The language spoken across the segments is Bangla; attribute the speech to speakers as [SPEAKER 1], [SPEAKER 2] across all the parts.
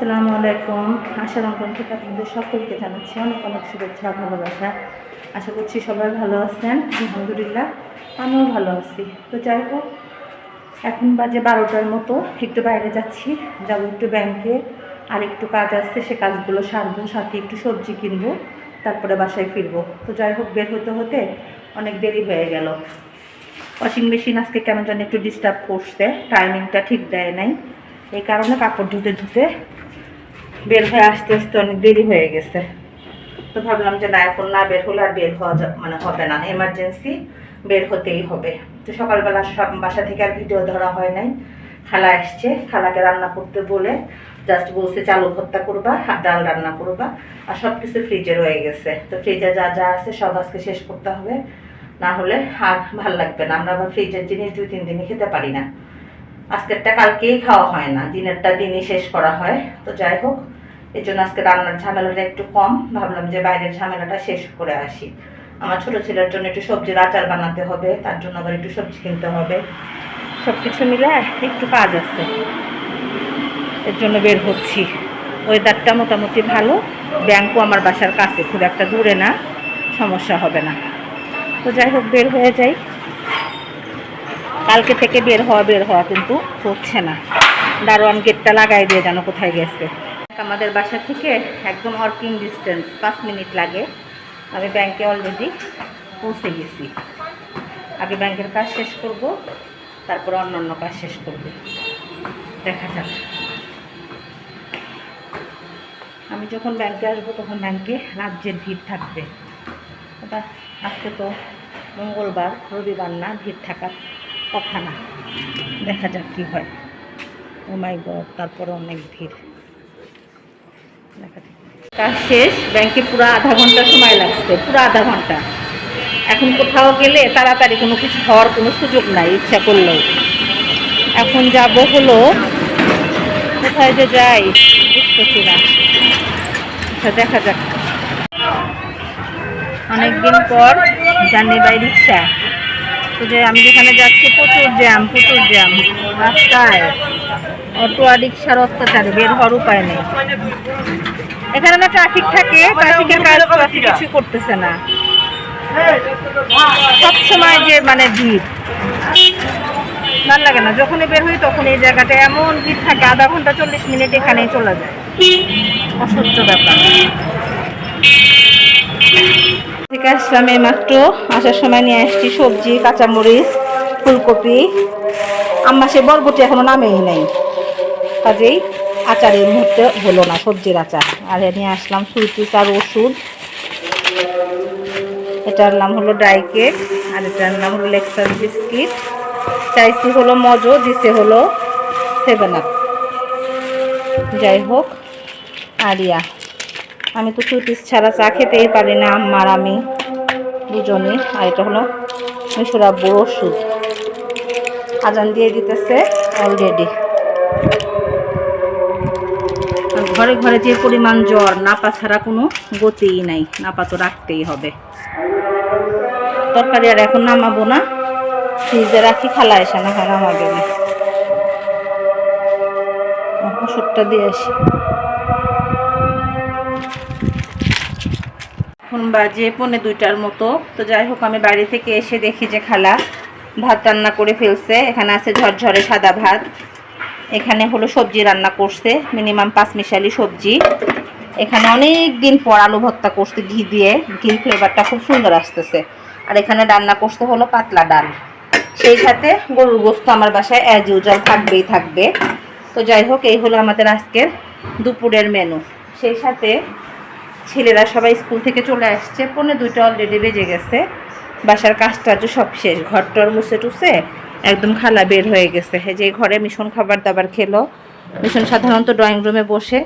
[SPEAKER 1] আসসালামু আলাইকুম। আশা রঙ্গন থেকে আপনাদের সকলকে জানাচ্ছি অনেক অনেক শুভেচ্ছা ভালোবাসা। আশা করছি সবাই ভালো আছেন। আলহামদুলিল্লাহ, আমিও ভালো আছি। তো যাই হোক, এখন বাজে বারোটার মতো। একটু বাইরে যাচ্ছি, যাব একটু ব্যাংকে আর একটু কাজ আসছে সে কাজগুলো সারবো, সাথে একটু সবজি কিনবো, তারপরে বাসায় ফিরবো। তো যাই হোক, বের হতে হতে অনেক দেরি হয়ে গেল। ওয়াশিং মেশিন আজকে কেন জানি একটু ডিস্টার্ব করছে টাইমিংটা ঠিক দেয় নাই। এই কারণে কাপড় ধুতে ধুতে বের হয়ে আসতে আসতে অনেক দেরি হয়ে গেছে। তো ভাবলাম যে না, এখন না বের হলে আর বের হওয়া মানে হবে না এমার্জেন্সি বের হতেই হবে। তো সকালবেলা সব বাসা থেকে আর ভিডিও ধরা হয় নাই। খালা এসছে, খালাকে রান্না করতে বলে জাস্ট বলছে, চালু ভর্তা করবা ডাল রান্না করবা। আর সব কিছু ফ্রিজে রয়ে গেছে। তো ফ্রিজে যা যা আছে সব আজকে শেষ করতে হবে। না হলে আর ভালো লাগবে না। আমরা আবার ফ্রিজের জিনিস দুই, তিন দিনই খেতে পারি না। আজকেরটা কালকেই খাওয়া হয় না, দিনেরটা দিনই শেষ করা হয়। তো যাই হোক এর জন্য আজকে রান্নার ঝামেলাটা একটু কম। ভাবলাম যে বাইরের ঝামেলাটা শেষ করে আসি। আমার ছোট ছেলের জন্য একটু সবজির আচার বানাতে হবে, তার জন্য আবার একটু সবজি কিনতে হবে। সব কিছু মিলে একটু কাজ আছে। এর জন্য বের হচ্ছি। ওয়েদারটা মোটামুটি ভালো। ব্যাংকও আমার বাসার কাছে খুব একটা দূরে না, সমস্যা হবে না। তো যাই হোক, বের হয়ে যাই। কালকে থেকে বের হওয়া বের হওয়া কিন্তু হচ্ছে না। দারোয়ান গেটটা লাগাই দিয়ে যেন কোথায় গেছে। আমাদের বাসা থেকে একদম ওয়ার্কিং ডিস্টেন্স পাঁচ মিনিট লাগে। আমি ব্যাংকে অলরেডি পৌঁছে গেছি। আগে ব্যাংকের কাজ শেষ করব, তারপর অন্য অন্য কাজ শেষ করব। দেখা যাক। আমি যখন ব্যাংকে আসব, তখন ব্যাংকে রাজ্যের ভিড় থাকবে। ওটা আজকে তো মঙ্গলবার, রবিবার না, ভিড় থাকার। কথা না। দেখা যাক কী হয়। ও মাই গড তারপরে অনেক ভিড়। দেখা যাক। কাজ শেষ, ব্যাংকে পুরো আধা ঘণ্টা সময় লাগছে, পুরো আধা ঘণ্টা। এখন কোথাও গেলে তাড়াতাড়ি কোনো কিছু হওয়ার কোনো সুযোগ নাই, ইচ্ছা করলেও। এখন যাব হলো, কোথায় যে যাই, বুঝতেছি না। আচ্ছা দেখা যাক। অনেকদিন পর জানি বাই রিক্সা। তো যে আমি যেখানে যাচ্ছি, প্রচুর জ্যাম প্রচুর জ্যাম। রাস্তায় অটো আর রিক্সা রিক্সার অত্যাচারে বের হওয়ার উপায় নেই। এখানে না ট্রাফিক থাকে ট্রাফিকের কাজ ট্রাফিক কিছু করতেছে না। সব সময় যে মানে ভিড়। ভালো লাগে না, যখনই বের হই তখন এই জায়গাটা এমন ভিড় থাকে, আধা ঘণ্টা চল্লিশ মিনিট এখানেই চলে যায়। অসহ্য ব্যাপার। থেকে আসলাম এই মাত্র আসার সময় নিয়ে আসছি সবজি, কাঁচামরিচ, ফুলকপি। আম্মা সে বরবটি এখনও নামেই নেই। কাজেই আচারের মুহূর্তে হলো না, সবজির আচার। আর নিয়ে আসলাম সুইটিস আর ওষুধ এটার নাম হলো ড্রাই কেক আর এটার নাম হলো লেক্সার বিস্কিট। চাইছি হলো মজো, দিছে হলো সেভেন আপ। যাই হোক আরিয়া আমি তো সুইটিস ছাড়া চা খেতেই পারি না, আম্মার আমি। দুজনে আর এটা হলো মিশরা বড় ওষুধ। আজান দিয়ে দিতেছে অলরেডি ঘরে ঘরে যে পরিমাণ জ্বর, নাপা ছাড়া কোনো গতিই নাই। নাপা তো রাখতেই হবে। তরকারি আর এখন নামাবো না। ফ্রিজে রাখি খালা এসে না হয় নামাবে না। ওষুধটা দিয়ে আসি। এখন বাজে পনে দুইটার মতো। তো যাই হোক, আমি বাড়ি থেকে এসে দেখি যে খালা ভাত রান্না করে ফেলছে। এখানে আছে ঝরঝরে সাদা ভাত। এখানে হলো সবজি রান্না করছে, মিনিমাম পাঁচ মিশালি সবজি। এখানে অনেক দিন পর আলু ভর্তা করছে ঘি দিয়ে। ঘির ফ্লেভারটা খুব সুন্দর আসতেছে। আর এখানে রান্না করতে হলো পাতলা ডাল। সেই সাথে গরুর গোস্ত আমার বাসায় অ্যাজ ইউজাল থাকবেই থাকবে। তো যাই হোক, এই হলো আমাদের আজকের দুপুরের মেনু সেই সাথে ছেলেরা সবাই স্কুল থেকে চলে আসছে। পৌনে দুইটা অলরেডি বেজে গেছে। বাসার কাজ টাজও সব শেষ। ঘরটর মুছে টুসে একদম খালা বের হয়ে গেছে। যে ঘরে মিশন খাবার দাবার খেলো। মিশন সাধারণত ড্রয়িং রুমে বসে।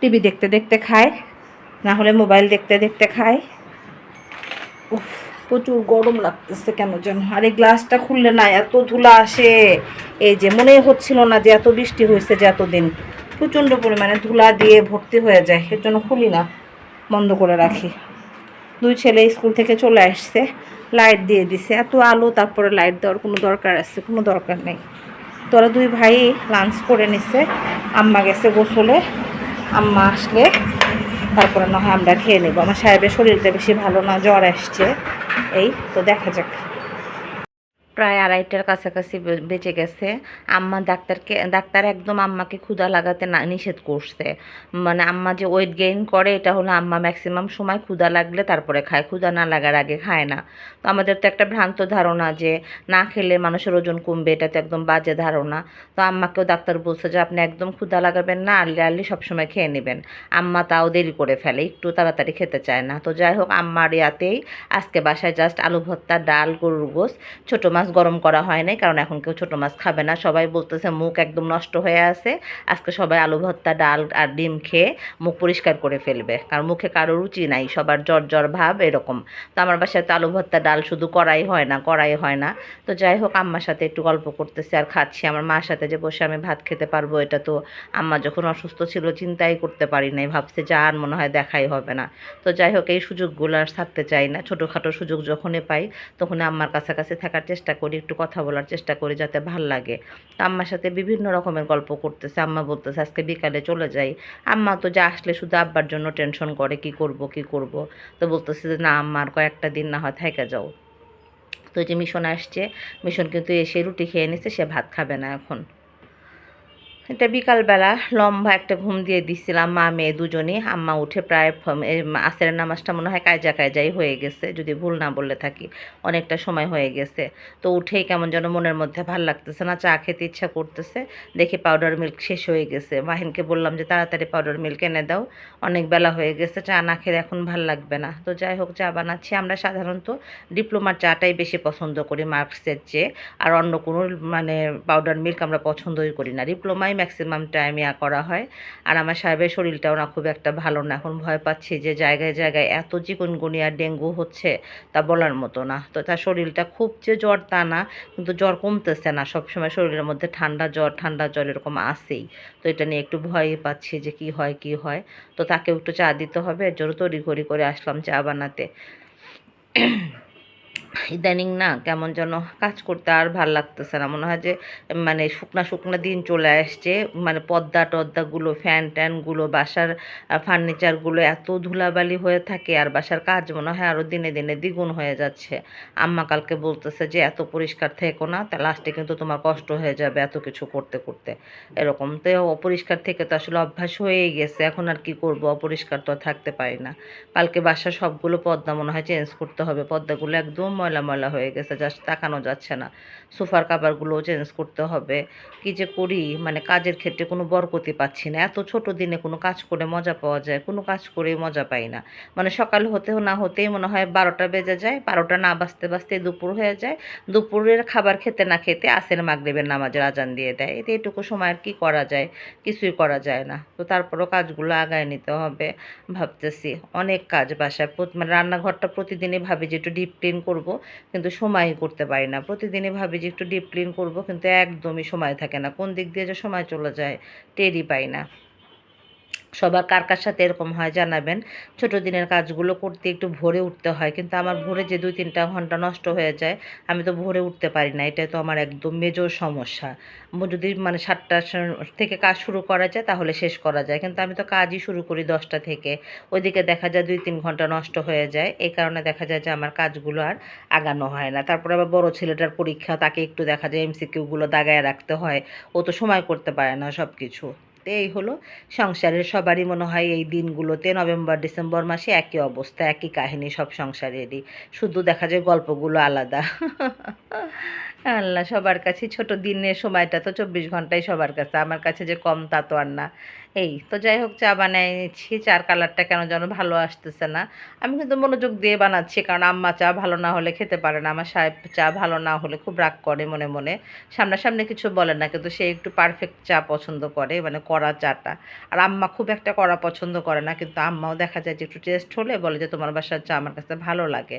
[SPEAKER 1] টিভি দেখতে দেখতে খায়। না হলে মোবাইল দেখতে দেখতে খায়। উফ, প্রচুর গরম লাগতেছে কেন যেন? আর এই গ্লাসটা খুললে না এত ধুলা আসে। এই যে মনে হচ্ছিল না যে এত বৃষ্টি হয়েছে যে এতদিন। প্রচণ্ড পরিমাণে ধুলা দিয়ে ভর্তি হয়ে যায়। এর জন্য খুলি না। বন্ধ করে রাখি। দুই ছেলে স্কুল থেকে চলে আসছে লাইট দিয়ে দিছে। এত আলো, তারপরে লাইট দেওয়ার কোনো দরকার আছে? কোনো দরকার নেই। তোরা দুই ভাই লাঞ্চ করে নিছে। আম্মা গেছে গোসলে। আম্মা আসলে তারপরে না হয় আমরা খেয়ে নেব। আমার সাহেবের শরীরটা বেশি ভালো না, জ্বর আসছে। এই, তো দেখা যাক। প্রায় আড়াইটার কাছাকাছি বেঁচে গেছে। আম্মা ডাক্তারকে, ডাক্তার একদম আম্মাকে ক্ষুধা লাগাতে না, নিষেধ করছে। মানে আম্মা যে ওয়েট গেইন করে, এটা হলো আম্মা ম্যাক্সিমাম সময় ক্ষুধা লাগলে তারপরে খায়, ক্ষুধা না লাগার আগে খায় না। তো আমাদের তো একটা ভ্রান্ত ধারণা যে, না খেলে মানুষের ওজন কমবে, এটা তো একদম বাজে ধারণা। তো আম্মাকেও ডাক্তার বলছে যে, আপনি একদম ক্ষুধা লাগাবেন না আর্লি আর্লি সবসময় খেয়ে নেবেন। আম্মা তাও দেরি করে ফেলে, একটু তাড়াতাড়ি খেতে চায় না। তো যাই হোক, আম্মার ইয়াতেই আজকে বাসায় জাস্ট আলু ভর্তা, ডাল, গরুর গোস ছোটো গরম করা হয় নাই, কারণ এখন কেউ ছোটো মাছ খাবে না। সবাই বলতেছে, মুখ একদম নষ্ট হয়ে আছে। আজকে সবাই আলু ভর্তা, ডাল আর ডিম খেয়ে মুখ পরিষ্কার করে ফেলবে, কারণ মুখে কারও রুচি নাই, সবার জ্বর জ্বর ভাব এরকম। তো আমার বাসায় তো আলু ভর্তা, ডাল শুধু করাই হয় না করাই হয় না। তো যাই হোক, আম্মার সাথে একটু গল্প করতেছি আর খাচ্ছি। আমার মার সাথে যে বসে আমি ভাত খেতে পারব, এটা তো আম্মা যখন অসুস্থ ছিল চিন্তাই করতে পারি নাই, ভাবছে যা আর মনে হয় দেখাই হবে না। তো যাই হোক, এই সুযোগগুলো আর থাকতে চাই না। ছোটোখাটো সুযোগ যখনই পাই তখন আম্মার কাছাকাছি থাকার চেষ্টা করি, একটু কথা বলার চেষ্টা করি যাতে ভালো লাগে। তো আম্মার সাথে বিভিন্ন রকমের গল্প করতেছে, আম্মা বলতেছে, আজকে বিকালে চলে যাই। আম্মা তো যা আসলে শুধু আব্বার জন্য টেনশন করে, কি করব কি করব? তো বলতেছে যে, না আম্মার কয়েকটা দিন না হয় থেকে যাও। তো যে মিশন আসছে, মিশন কিন্তু এসে রুটি খেয়ে নিচ্ছে সে ভাত খাবে না এখন। এটা বিকালবেলা লম্বা একটা ঘুম দিয়ে দিছিলাম, মা, মেয়ে দুজনই। আম্মা উঠে প্রায় আসরের নামাজটা মনে হয় কায়জা কায়জাই হয়ে গেছে, যদি ভুল না বললে থাকি। অনেকটা সময় হয়ে গেছে। তো উঠেই কেমন যেন মনের মধ্যে ভালো লাগতেছে না, চা খেতে ইচ্ছা করতেছে। দেখি পাউডার মিল্ক শেষ হয়ে গেছে। মাহিনকে বললাম যে, তাড়াতাড়ি পাউডার মিল্ক এনে দাও। অনেক বেলা হয়ে গেছে, চা না খেলে এখন ভালো লাগবে না। তো যাই হোক, চা বানাচ্ছি। আমরা সাধারণত ডিপ্লোমার চাটাই বেশি পছন্দ করি, মার্কসের চেয়ে। আর অন্য কোনো মানে পাউডার মিল্ক আমরা পছন্দই করি না। ডিপ্লোমাই ম্যাক্সিমাম টাইম ইয়া করা হয়। আর আমার সাহেবের শরীরটাও না খুব একটা ভালো না। এখন ভয় পাচ্ছি যে জায়গায় জায়গায় এত চিকনগুনিয়া ডেঙ্গু হচ্ছে তা বলার মতো না। তো তার শরীরটা খুব যে জ্বর তা না, কিন্তু জ্বর কমতেছে না। সবসময় শরীরের মধ্যে ঠান্ডা জ্বর ঠান্ডা জ্বর এরকম আসেই তো এটা নিয়ে একটু ভয়ই পাচ্ছি যে কি হয় কি হয়। তো তাকেও একটু চা দিতে হবে। এর জন্য তড়ি ঘড়ি করে আসলাম চা বানাতে। ইদানিং না কেমন যেন কাজ করতে আর ভালো লাগতেছে না। মনে হয় যে মানে শুকনা শুকনা দিন চলে আসছে। মানে পদ্মা টদ্দাগুলো ফ্যান ট্যানগুলো, বাসার ফার্নিচারগুলো এত ধুলাবালি হয়ে থাকে আর বাসার কাজ মনে হয় আরও দিনে দিনে দ্বিগুণ হয়ে যাচ্ছে। আম্মা কালকে বলতেছে যে, এত পরিষ্কার থেকো না, তা লাস্টে কিন্তু তোমার কষ্ট হয়ে যাবে এত কিছু করতে করতে। এরকম তো অপরিষ্কার থেকে তো আসলে অভ্যাস হয়েই গেছে। এখন আর কি করব? অপরিষ্কার তো থাকতে পারি না। কালকে বাসার সবগুলো পদ্মা মনে হয় চেঞ্জ করতে হবে। পর্দাগুলো একদম ময়লা ময়লা হয়ে গেছে জাস্ট তাকানো যাচ্ছে না। সোফার কাভারগুলোও চেঞ্জ করতে হবে। কি যে করি? মানে কাজের ক্ষেত্রে কোনো বরকতি পাচ্ছি না। এত ছোট দিনে কোনো কাজ করে মজা পাওয়া যায়, কোনো কাজ করেই মজা পাই না। মানে সকাল হতে না হতেই মনে হয় বারোটা বেজে যায়, বারোটা না বাজতে বাজতে দুপুর হয়ে যায়। দুপুরের খাবার খেতে না খেতে আসের মাগরিবের নামাজের আজান দিয়ে দেয়। এতে এটুকু সময় আর কি করা যায়? কিছুই করা যায় না। তো তারপরও কাজগুলো আগায় নিতে হবে। ভাবতেছি অনেক কাজ বাসায়। মানে রান্নাঘরটা প্রতিদিনই ভাবি যে একটু ডিপ ক্লিন করব। কিন্তু সময় করতে পারি না। প্রতিদিনই ভাবি যে একটু ডিপ ক্লিন করব, কিন্তু একদমই সময় থাকে না। কোন দিক দিয়ে যে সময় চলে যায়, টেরই পাই না। সবার কার কার সাথে এরকম হয় জানাবেন। ছোট দিনের কাজগুলো করতে একটু ভোরে উঠতে হয়, কিন্তু আমার ভোরে যে দুই তিনটা ঘণ্টা নষ্ট হয়ে যায়, আমি তো ভোরে উঠতে পারি না এটা তো আমার একদম মেজর সমস্যা। যদি মানে সাতটা থেকে কাজ শুরু করা যায়, তাহলে শেষ করা যায়, কিন্তু আমি তো কাজই শুরু করি দশটা থেকে। ওইদিকে দেখা যায় দুই তিন ঘণ্টা নষ্ট হয়ে যায়, এই কারণে দেখা যায় যে আমার কাজগুলো আর আগানো হয় না। তারপর আবার বড় ছেলেটার পরীক্ষা, তাকে একটু দেখা যায় এমসিকিউগুলো দাগায় রাখতে হয়, ও তো সময় করতে পারে না সব কিছু তো এই হলো। সংসারের সবারই মনে হয় এই দিনগুলোতে নভেম্বর, ডিসেম্বর মাসে একই অবস্থা, একই কাহিনী, সব সংসারেরই। শুধু দেখা যায় গল্পগুলো আলাদা। আল্লাহ, সবার কাছে ছোট দিনের সময়টা তো চব্বিশ ঘন্টাই সবার কাছে, আমার কাছে যে কম তা তো আর না। এই, তো যাই হোক, চা বানাই নিচ্ছি, চার কালারটা কেন যেন ভালো আসতেছে না। আমি কিন্তু মনোযোগ দিয়ে বানাচ্ছি, কারণ আম্মা চা ভালো না হলে খেতে পারে না, আমার সাহেব চা ভালো না হলে খুব রাগ করে মনে মনে। সামনাসামনি কিছু বলে না, কিন্তু সে একটু পারফেক্ট চা পছন্দ করে মানে কড়া চাটা। আর আম্মা খুব একটা কড়া পছন্দ করে না, কিন্তু আম্মাও দেখা যায় যে একটু টেস্ট হলে বলে যে, তোমার বাসার চা আমার কাছে ভালো লাগে।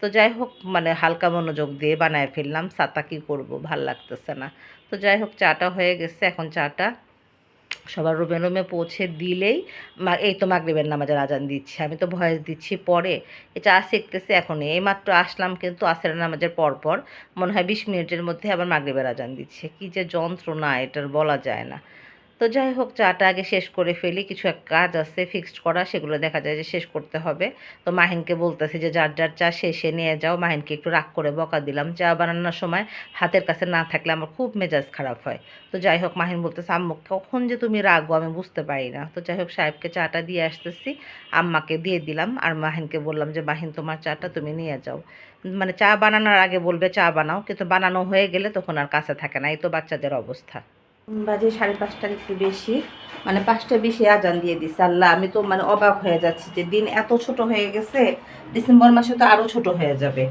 [SPEAKER 1] তো যাই হোক মানে হালকা মনোযোগ দিয়ে বানায় ফেললাম সাতা কী করব ভালো লাগতেছে না। তো যাই হোক, চাটা হয়ে গেছে, এখন চাটা সবার রুমে রুমে পৌঁছে দিলেই এই তো মাগরিবের নামাজের আজান দিচ্ছে, আমি তো ভয়েস দিচ্ছি পরে। এটা শিখতেছে এখন, এই মাত্র আসলাম কিন্তু আসের নামাজের পর পর, মনে হয় বিশ মিনিটের মধ্যে আবার মাগরিবের আজান দিচ্ছে। কি যে যন্ত্রণা এটার বলা যায় না।
[SPEAKER 2] তো যাই হোক, চাটা আগে শেষ করে ফেলি। কিছু এক কাজ আছে ফিক্সড করা, সেগুলো দেখা যায় যে শেষ করতে হবে। তো মাহিনকে বলতেছি যে, যার যার চা শেষে নিয়ে যাও। মাহিনকে একটু রাগ করে বকা দিলাম। চা বানানোর সময় হাতের কাছে না থাকলে আমার খুব মেজাজ খারাপ হয়। তো যাই হোক, মাহিন বলতেছে, আম্মু, কখন যে তুমি রাগো আমি বুঝতে পারি না। তো যাই হোক, সাহেবকে চাটা দিয়ে আসতেছি। আম্মাকে দিয়ে দিলাম আর মাহিনকে বললাম যে, মাহিন, তোমার চাটা তুমি নিয়ে যাও। মানে চা বানানোর আগে বলবে, চা বানাও। কিন্তু বানানো হয়ে গেলে তখন আর কাছে থাকে না। এই তো বাচ্চাদের অবস্থা।
[SPEAKER 1] বাজে সাড়ে পাঁচটার একটু বেশি। মানে পাঁচটা বেশি আজান দিয়ে দিছে, আল্লাহ। আমি তো মানে অবাক হয়ে যাচ্ছি যে দিন এত ছোট হয়ে গেছে, ডিসেম্বর মাসে তো আরও ছোট হয়ে যাবে।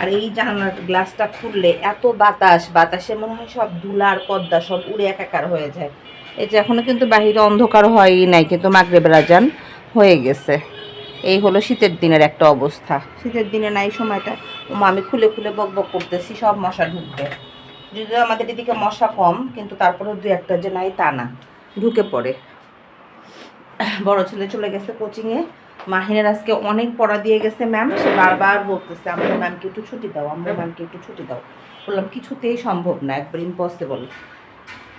[SPEAKER 1] আর এই জানলার গ্লাসটা খুললে এত বাতাস, বাতাসে মনে হয় সব ধুলার পদ্মা, সব উড়ে একাকার হয়ে যায়। এই যে এখনও কিন্তু বাহিরে অন্ধকার হয়ই নাই, কিন্তু মাগরেবের আজান হয়ে গেছে। এই হলো শীতের দিনের একটা অবস্থা। শীতের দিনে নাই সময়টা। আমি খুলে খুলে বক বক করতেছি, সব মশা ঢুকবে। যদিও আমাদের এদিকে মশা কম, কিন্তু তারপরেও দু একটা যে নাই তা না, ঢুকে পড়ে। বড় ছেলে চলে গেছে কোচিংয়ে মাহিনের আজকে অনেক পড়া দিয়ে গেছে ম্যাম সে বারবার বলতেছে আমরা ম্যামকে একটু ছুটি দাও আমরা ম্যামকে একটু ছুটি দাও। বললাম, কিছুতেই সম্ভব না, একবার ইম্পসিবল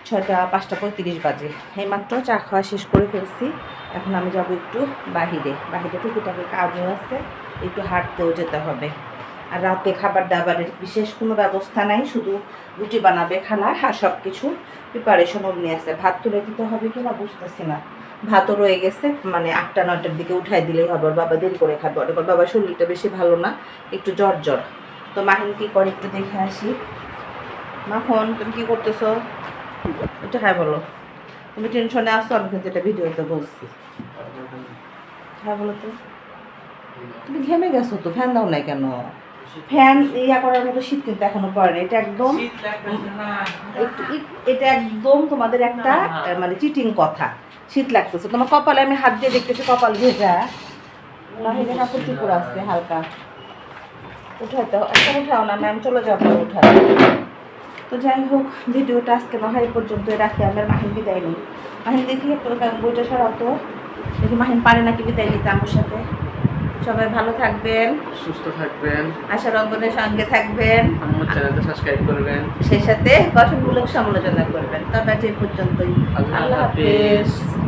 [SPEAKER 1] ছয়টা, পাঁচটা পঁয়ত্রিশ বাজে। এইমাত্র চা খাওয়া শেষ করে ফেলছি। এখন আমি যাব একটু বাহিরে। বাহিরে টুকিটাকি কাজও আছে, একটু হাঁটতেও যেতে হবে। আর রাতে খাবার দাবারের বিশেষ কোনো ব্যবস্থা নাই, শুধু রুটি বানাবে, খানা আর সব কিছু প্রিপারেশন অমনি আছে। ভাত তুলে দিতে হবে কি না বুঝতেছি না। ভাতও রয়ে গেছে মানে আটটা, নয়টার দিকে উঠাই দিলেই হবে। ওর বাবা দেরি করে খাবে। ওর বাবার শরীরটা বেশি ভালো না, একটু জ্বর জ্বর। তো মাহিন কি করে একটু দেখে আসি। মাখন, তুমি কি করতেছো? একটু হ্যাঁ বলো। তুমি টেনশনে আসো আমি কিন্তু এটা ভিডিওতে বলছি। হ্যাঁ বলো তো। তুমি ঘেমে গেছো তো, ফ্যান দাও নাই কেন? ফ্যান ইয়া করার মতো শীত কিন্তু এখনও পড়ে না। এটা একদম এটা একদম তোমাদের একটা মানে চিটিং কথা। শীত লাগতেছে। তোমার কপালে আমি হাত দিয়ে দেখতেছি কপাল ভেজা। বাহিরে কাপড় চুপুর আছে হালকা। উঠাইতে একটা উঠাও না ম্যাম চলে যাব উঠাও। তো যাই হোক ভিডিওটা আজকে না হয় এই পর্যন্ত রাখি। আমার মাহিন বিদায় নেই। মাহিন দেখি বইটা সরাও তো। দেখি মাহিন পারে নাকি বিদায় নিতে আমার সাথে? সবাই ভালো থাকবেন।
[SPEAKER 3] সুস্থ থাকবেন।
[SPEAKER 1] আশা রঙ্গনের সঙ্গে থাকবেন।
[SPEAKER 3] আমার চ্যানেলটা সাবস্ক্রাইব করবেন।
[SPEAKER 1] সেই সাথে গঠনমূলক সমালোচনা করবেন। তবে এই পর্যন্তই।
[SPEAKER 3] আল্লাহ।
[SPEAKER 1] হাফেজ।